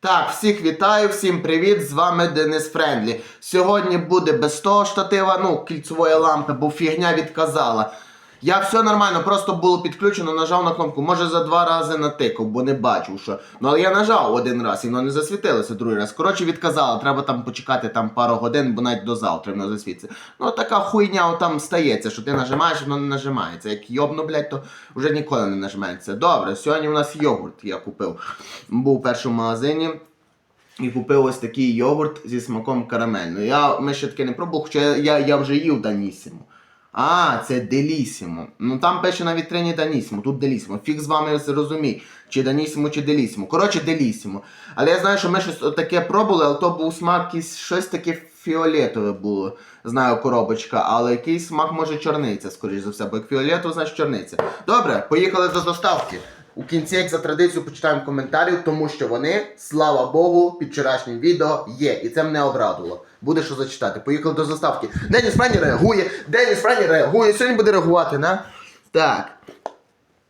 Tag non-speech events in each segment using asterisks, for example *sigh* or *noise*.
Так, всіх вітаю, всім привіт! З вами Денис Френдлі. Сьогодні буде без того штатива, ну, кільцевої лампи, бо фігня відказала. Я все нормально, просто було підключено, нажав на кнопку. Може за два рази натикав, бо не бачив, що. Ну але я нажав один раз і воно не засвітилося другий раз. Коротше, відказала, треба там почекати там пару годин, бо навіть до завтра воно засвітиться. Ну така хуйня там стається, що ти нажимаєш, воно не нажимається. Як йобну, блядь, то вже ніколи не нажиметься. Добре, сьогодні у нас йогурт я купив. Був у першому магазині. І купив ось такий йогурт зі смаком карамельного. Я, ми ще таке не пробували, хоча я, я, вже їв Данісімо. А, це Делісімо. Ну там пише на вітрині Данісімо, тут Делісімо. Фіг з вами зрозумій, чи Данісімо, чи Делісімо. Коротше, Делісімо. Але я знаю, що ми щось таке пробували, але то був смак якийсь щось таке фіолетове було. Знаю, коробочка, але якийсь смак може чорниця, скоріш за все, бо як фіолетово, значить чорниця. Добре, поїхали до доставки. У кінці, як за традицію, почитаємо коментарів, тому що вони, слава Богу, під вчорашнім відео є. І це мене обрадувало. Буде що зачитати. Поїхали до заставки. Деніс Френі реагує. Деніс Френі реагує. Сьогодні буде реагувати, на? Так.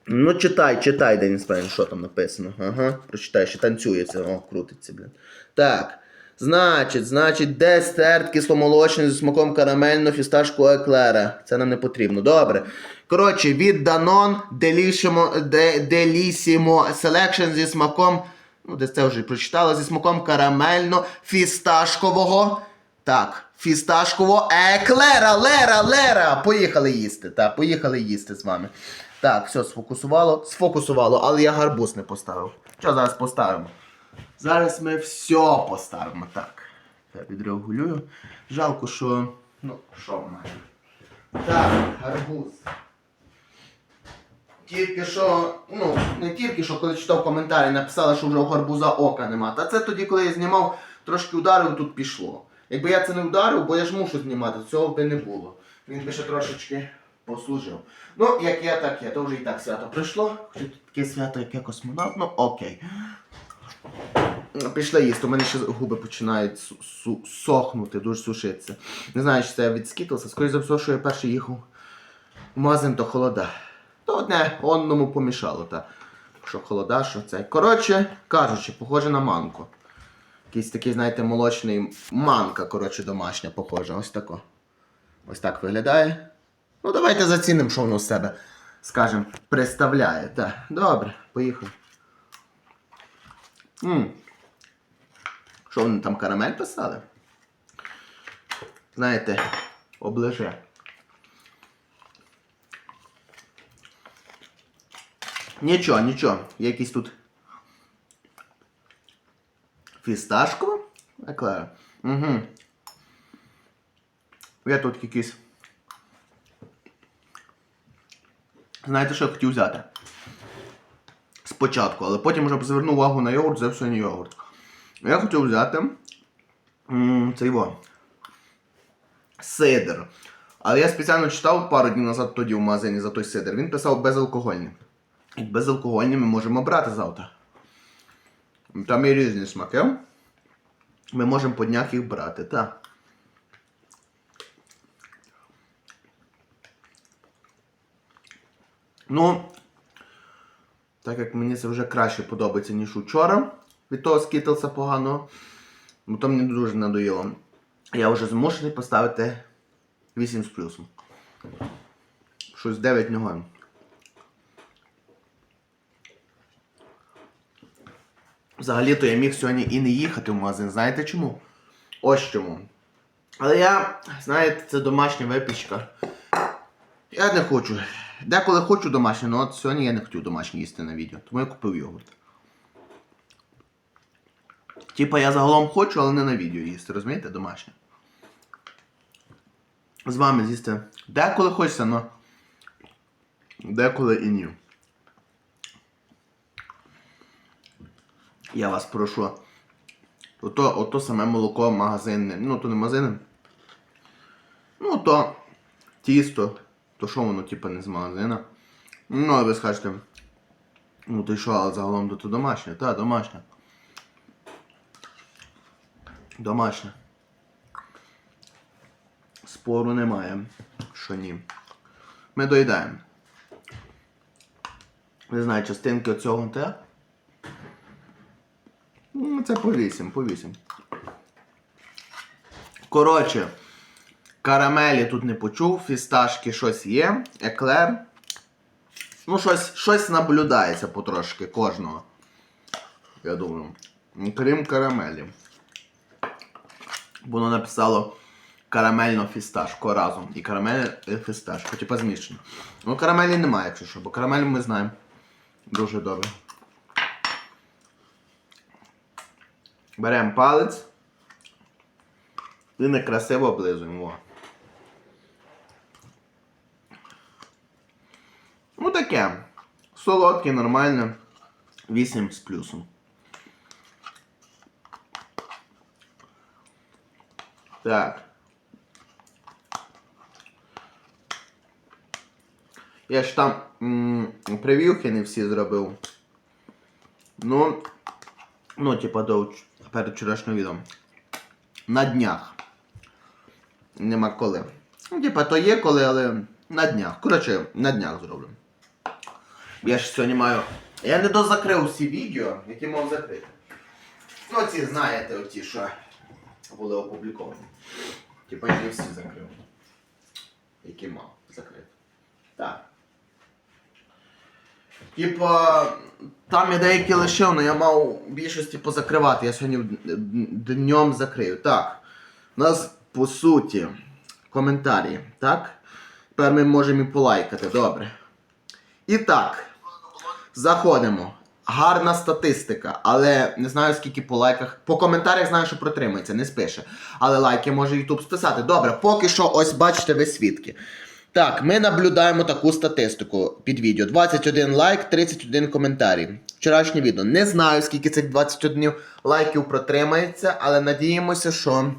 Ну, читай, читай, Деніс Френі, що там написано. Ага, прочитай, ще танцюється. О, крутиться, блін. Так. Значить, значить, десерт кисломолочний зі смаком карамельно-фісташкового еклера. Це нам не потрібно. Добре. Коротше, від Danone Delissimo, де, Delissimo Selection зі смаком. Ну, десь це вже прочитала, зі смаком карамельно-фісташкового. Так, фісташкового еклера, лера, лера. Поїхали їсти. Так, поїхали їсти з вами. Так, все, сфокусувало. Сфокусувало, але я гарбуз не поставив. Що зараз поставимо? Зараз ми все поставимо. Так. Я відрегулюю. Жалко, що. Ну, що в мене? Так, гарбуз. Тільки що, ну, не тільки що, коли читав коментарі, написали, що вже у гарбуза ока нема. Та це тоді, коли я знімав, трошки ударив, тут пішло. Якби я це не ударив, бо я ж мушу знімати, цього би не було. Він би ще трошечки послужив. Ну, як є, так є. То вже і так свято прийшло. Хоча таке свято, яке космонавт, ну окей. Пішли їсти, у мене ще губи починають су- су- сохнути, дуже сушитися. Не знаю, чи це я скітлса. Скоріше за все, що я перший їхав в магазин, то холода. То одне одному помішало, та. Що холода, що це. Коротше кажучи, похоже на манку. Якийсь такий, знаєте, молочний манка, коротше, домашня, похожа. Ось тако. Ось так виглядає. Ну, давайте зацінимо, що воно з себе, скажем, представляє. Так, добре, поїхали. М. Що вони там карамель писали? Знаєте, оближе. Нічого, нічого. Є якийсь тут. Фісташково? Еклера. Угу. Є тут якийсь. Знаєте, що я хотів взяти? Спочатку, але потім вже звернув увагу на йогурт, взяв сьогодні йогурт. Я хотів взяти цей во. Сидр. Але я спеціально читав пару днів назад тоді в магазині за той сидр. Він писав безалкогольний. І безалкогольні ми можемо брати завтра. Там є різні смаки. Ми можемо по днях їх брати, так. Ну, так як мені це вже краще подобається, ніж учора від того скітлса поганого, бо то мені дуже надоїло. Я вже змушений поставити 8 з плюсом. Щось 9 нього. Взагалі-то я міг сьогодні і не їхати в магазин. Знаєте чому? Ось чому. Але я, знаєте, це домашня випічка. Я не хочу. Деколи хочу домашнє, але от сьогодні я не хотів домашнє їсти на відео, тому я купив йогурт. Типа я загалом хочу, але не на відео їсти, розумієте, домашнє. З вами з'їсти деколи хочеться, але деколи і ні. Я вас прошу. Ото, ото саме молоко магазинне. Ну, то не магазинне. Ну, то тісто. То що воно, типа, не з магазина. Ну, ви скажете. Ну ти що, але загалом то, то домашнє? Та, домашнє. Домашнє. Спору немає. Що ні. Ми доїдаємо. Не знаю, частинки цього те. Це це по 8, по 8. Коротше, карамелі тут не почув, фісташки щось є, еклер. Ну, щось, щось наблюдається потрошки кожного. Я думаю. Крім карамелі. Воно написало карамельно фісташко разом. І карамель і фісташко, типа змішано. Ну, карамелі немає, якщо що, бо карамель ми знаємо. Дуже добре. Беремо палець. І некрасиво облизуємо. О. Ну таке. Солодке, нормальне. 8 з плюсом. Так. Я ж там м, прев'юхи не всі зробив. Ну, ну, типа до перед вчорашнього відео. На днях. Нема коли. Ну, типа, то є коли, але на днях. Коротше, на днях зроблю. Я ж сьогодні маю. Я не дозакрив всі відео, які мав закрити. Ну, ці знаєте, оті, що були опубліковані. Типа я не всі закрив. Які мав закрити. Так. Типа, там я деякі лишив, але я мав більшості позакривати. Я сьогодні днем закрию. Так. У нас по суті коментарі, так? Тепер ми можемо і полайкати, добре. І так, заходимо. Гарна статистика, але не знаю скільки по лайках. По коментарях знаю, що протримається, не спише. Але лайки може YouTube списати. Добре, поки що, ось бачите ви свідки. Так, ми наблюдаємо таку статистику під відео. 21 лайк, 31 коментарі. Вчорашнє відео. Не знаю, скільки цих 21 лайків протримається, але надіємося, що.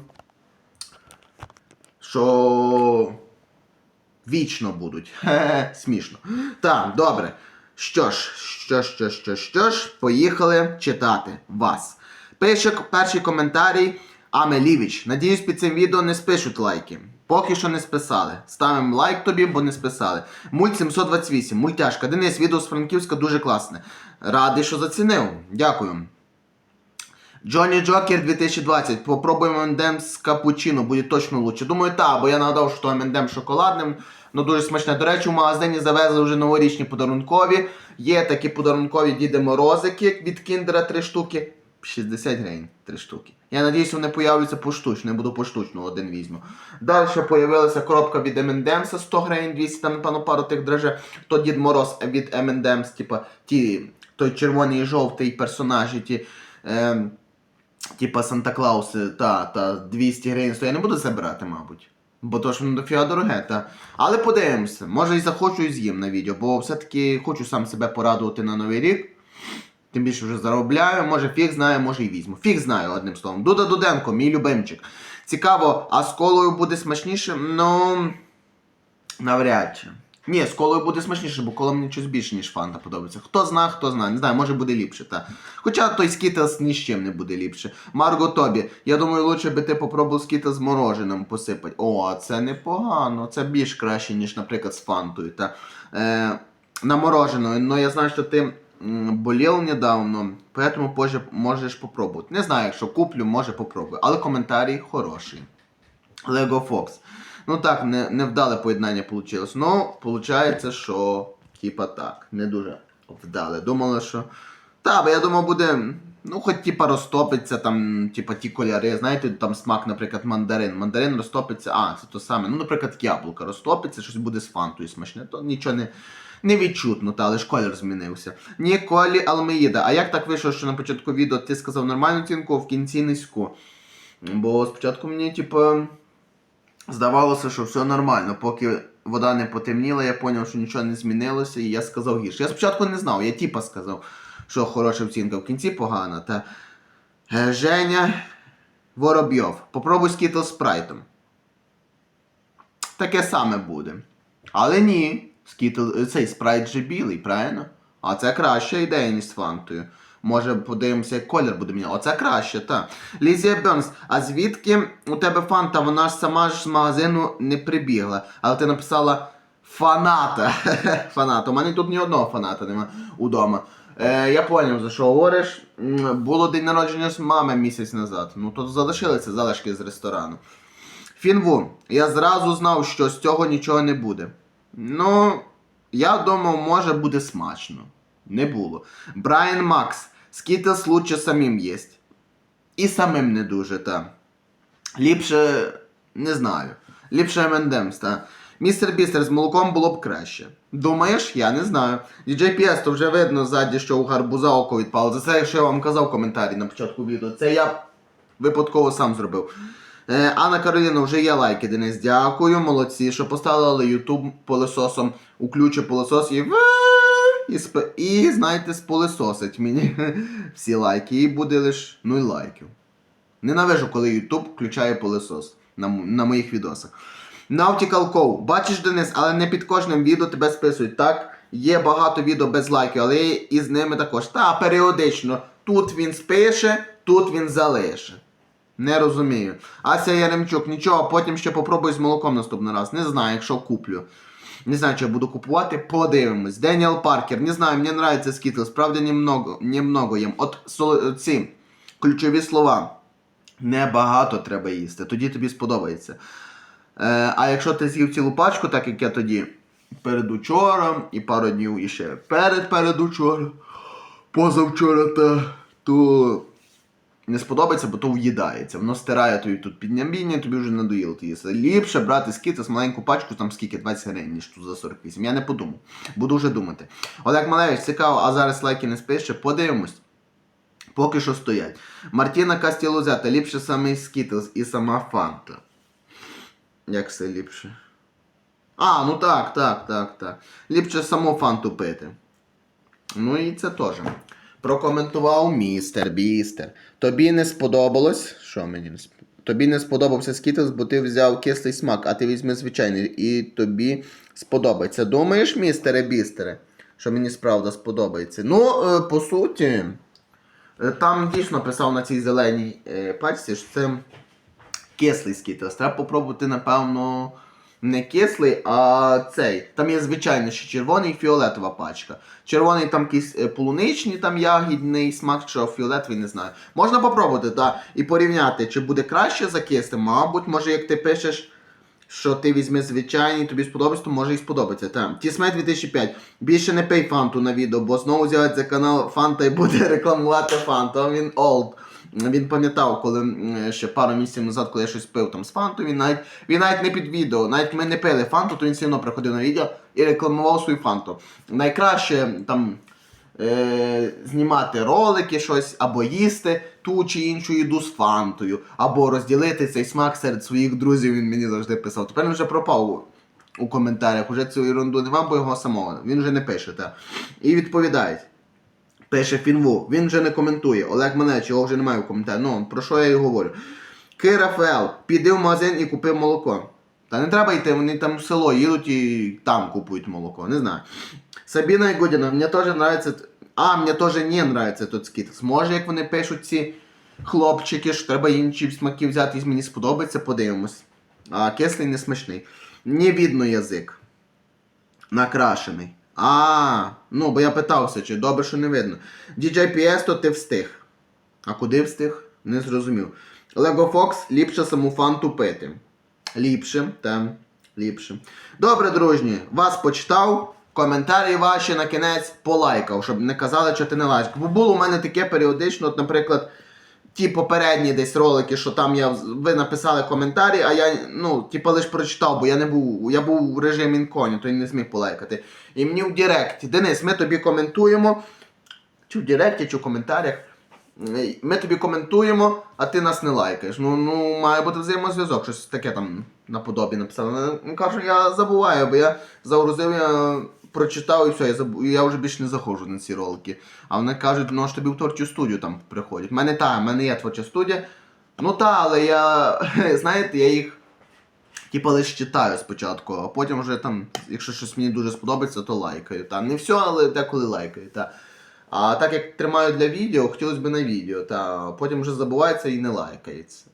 Що. Вічно будуть. Хе-хе, *laughs* смішно. Так, добре. Що ж, що що що що ж, поїхали читати вас. Пише перший коментарій Амелівіч. Надіюсь, під цим відео не спишуть лайки. Поки що не списали. Ставимо лайк тобі, бо не списали. Мульт 728, мультяшка. Денис, відео з Франківська дуже класне. Радий, що зацінив. Дякую. Джонні Джокер 2020. Попробуємо M&M з капучино, буде точно лучше. Думаю, так, бо я нагадав, що M&M шоколадним, ну дуже смачне. До речі, в магазині завезли вже новорічні подарункові. Є такі подарункові Діди Морозики від Кіндера 3 штуки. 60 гривень 3 штуки. Я надіюсь, вони появляться поштучно, я буду поштучно один візьму. Далі появилася коробка від M&M's 100 гривень, 200, там, напевно, пару тих драже. То Дід Мороз від M&M's, типа ті, той червоний і жовтий персонажі, ті. ем, Типа Санта Клауси, та, та 200 гривень, то я не буду забирати, мабуть. Бо то ж воно дофіга дороге, та. Але подивимося, може і захочу і з'їм на відео, бо все-таки хочу сам себе порадувати на новий рік. Тим більше вже заробляю, може фіг знає, може і візьму. Фіг знаю, одним словом. Дуда Дуденко, мій любимчик. Цікаво, а з колою буде смачніше? Ну. Навряд чи. Ні, з колою буде смачніше, бо кола мені щось більше, ніж фанта подобається. Хто знає, хто знає. Не знаю, може буде ліпше, та. Хоча той скітлс ні з чим не буде ліпше. Марго Тобі, я думаю, лучше би ти попробував скітлс з мороженим посипати. О, це непогано. Це більш краще, ніж, наприклад, з фантою. Та. Е, на мороженою. Но я знаю, що ти болів недавно, поэтому позже можеш попробувати. Не знаю, якщо куплю, може попробую. Але коментарій хороший. Lego Fox. Ну так, не, невдале поєднання вийшло. Ну, виходить, що типа так, не дуже вдале. Думали, що. Та, бо я думав, буде. Ну, хоч типа розтопиться там, типа ті кольори, знаєте, там смак, наприклад, мандарин. Мандарин розтопиться, а, це то саме. Ну, наприклад, яблука розтопиться, щось буде з фантою смачне, то нічого не, не відчутно, та, але ж колір змінився. Ніколі Алмеїда. А як так вийшло, що на початку відео ти сказав нормальну оцінку, а в кінці низьку? Бо спочатку мені, типу, здавалося, що все нормально. Поки вода не потемніла, я зрозумів, що нічого не змінилося, і я сказав гірше. Я спочатку не знав, я типа сказав, що хороша оцінка, в кінці погана. Та Е, Женя Воробйов. Попробуй скітл спрайтом. Таке саме буде. Але ні. Скітл, цей спрайт же білий, правильно? А це краща ідея, ніж з фантою. Може, подивимося, як колір буде міняти. Оце краще, так. Лізія Бернс, а звідки у тебе фанта? Вона ж сама ж з магазину не прибігла. Але ти написала фаната. *laughs* фаната. У мене тут ні одного фаната нема удома. Е, я поняв, за що говориш. Було день народження з мами місяць назад. Ну тут залишилися залишки з ресторану. Фінву, я зразу знав, що з цього нічого не буде. Ну, я думав, може буде смачно. Не було. Брайан Макс, скітлс лучше самим єсть. І самим не дуже, та. Ліпше, не знаю. Ліпше M&M's, та. Містер Бістер з молоком було б краще. Думаєш? Я не знаю. DJ PS, то вже видно ззаді, що у гарбуза око відпало. За це, якщо я вам казав в коментарі на початку відео, це я випадково сам зробив. Е, Анна Кароліна, вже є лайки, Денис. Дякую, молодці, що поставили YouTube пилососом, уключу пилосос і і, сп... і знаєте, спилососить мені *laughs* всі лайки. І буде лише 0 лайків. Ненавижу, коли YouTube включає пилосос на, на моїх відосах. Nautical Cove. Бачиш, Денис, але не під кожним відео тебе списують. Так, є багато відео без лайків, але і з ними також. Та, періодично. Тут він спише, тут він залише. Не розумію. Ася Яремчук, нічого, потім ще попробую з молоком наступний раз. Не знаю, якщо куплю. Не знаю, чи я буду купувати, подивимось. Деніел Паркер, не знаю, мені нравится Skittles, правда, немного, немного їм. От ці ключові слова. Небагато треба їсти, тоді тобі сподобається. Е, а якщо ти з'їв цілу пачку, так як я тоді перед учором і пару днів іще перед передучора, позавчора, та, то не сподобається, бо то в'їдається. Воно стирає тобі тут піднябіння, тобі вже надоїло ти їсти. Ліпше брати скіти з маленьку пачку, там скільки 20 гривень, ніж тут за 48. Я не подумав. Буду вже думати. Олег Малевич, цікаво, а зараз лайки не спише, подивимось. Поки що стоять. Мартіна Кастілузета, ліпше самий Скітлз і сама Фанта. Як все ліпше? А, ну так, так, так, так. Ліпше саму фанту пити. Ну і це теж. Прокоментував містер Бістер. Тобі не сподобалось. Що мені не? Тобі не сподобався Скітлз, бо ти взяв кислий смак, а ти візьми звичайний, і тобі сподобається. Думаєш, містере Бістере, що мені справді сподобається? Ну, е, по суті, е, там дійсно писав на цій зеленій е, пачці, що це кислий скітлс. Треба попробувати, напевно, не кислий, а цей. Там є звичайний ще червоний і фіолетова пачка. Червоний там якийсь е, полуничний, там ягідний смак, що фіолетовий, не знаю. Можна попробувати, так, і порівняти, чи буде краще за кислим. Мабуть, може, як ти пишеш. Що ти візьми звичайний, тобі сподобається, то може і сподобається. Там. Тісмей 2005. Більше не пий фанту на відео, бо знову з'явиться канал Фанта і буде *laughs* рекламувати фанту. Він олд. Він пам'ятав, коли ще пару місяців назад, коли я щось пив там з фанту, він навіть він навіть не під відео, навіть ми не пили фанту, то він все одно приходив на відео і рекламував свою фанту. Найкраще там е, знімати ролики, щось, або їсти ту чи іншу їду з фантою, або розділити цей смак серед своїх друзів, він мені завжди писав. Тепер він вже пропав у, коментарях, уже цю ерунду нема, бо його самого. Він вже не пише. Та. І відповідають. Пише Фінву, він вже не коментує. Олег Манеч, його вже немає в коментарі. Ну, про що я і говорю. Ки Рафаел, піди в магазин і купи молоко. Та не треба йти, вони там в село їдуть і там купують молоко, не знаю. Сабіна Ігудіна, мені теж нравится. А, мені теж не нравится тут скіт. Може, як вони пишуть ці хлопчики, що треба інші смаки взяти, і мені сподобається, подивимось. А кислий не смачний. Не видно язик. Накрашений. А, ну, бо я питався, чи добре, що не видно. DJ PS, то ти встиг. А куди встиг? Не зрозумів. Lego Fox ліпше саму фанту пити. Ліпше, там, ліпше. Добре, дружні, вас почитав. Коментарі ваші на кінець полайкав, щоб не казали, що ти не лайкав. Бо було у мене таке періодично, от, наприклад, ті попередні десь ролики, що там я ви написали коментарі, а я ну, типу, лише прочитав, бо я не був. Я був в режимі інконі, то й не зміг полайкати. І мені в Директі, Денис, ми тобі коментуємо. Чи в Директі, чи в коментарях. Ми тобі коментуємо, а ти нас не лайкаєш. Ну, ну має бути взаємозв'язок, щось таке там наподобі написано. Ну, Кажу, я забуваю, бо я загрузив, я прочитав і все, я забу... я вже більше не заходжу на ці ролики. А вони кажуть, ну ж тобі в творчу студію там приходять. У мене та, в мене є творча студія. Ну та, але я, *laughs* знаєте, я їх типа лише читаю спочатку, а потім вже там, якщо щось мені дуже сподобається, то лайкаю. Та. Не все, але деколи лайкаю. Та. А так як тримаю для відео, хотілося б на відео, та потім вже забувається і не лайкається.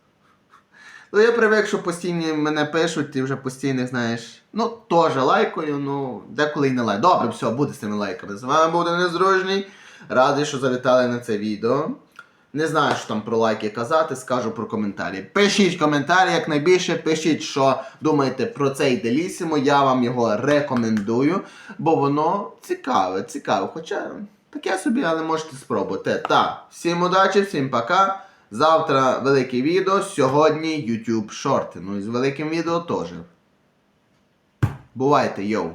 Ну я привик, що постійно мене пишуть, ти вже постійно знаєш. Ну, теж лайкаю, ну деколи і не лайкаю. Добре, все, буде з цими лайками. З вами був Денис Радий, що завітали на це відео. Не знаю, що там про лайки казати, скажу про коментарі. Пишіть коментарі якнайбільше, пишіть, що думаєте про цей Делісімо. Я вам його рекомендую, бо воно цікаве, цікаве. Хоча таке собі, але можете спробувати. Так, всім удачі, всім пока. Завтра велике відео, сьогодні YouTube шорти. Ну і з великим відео теж. Бувайте, йоу!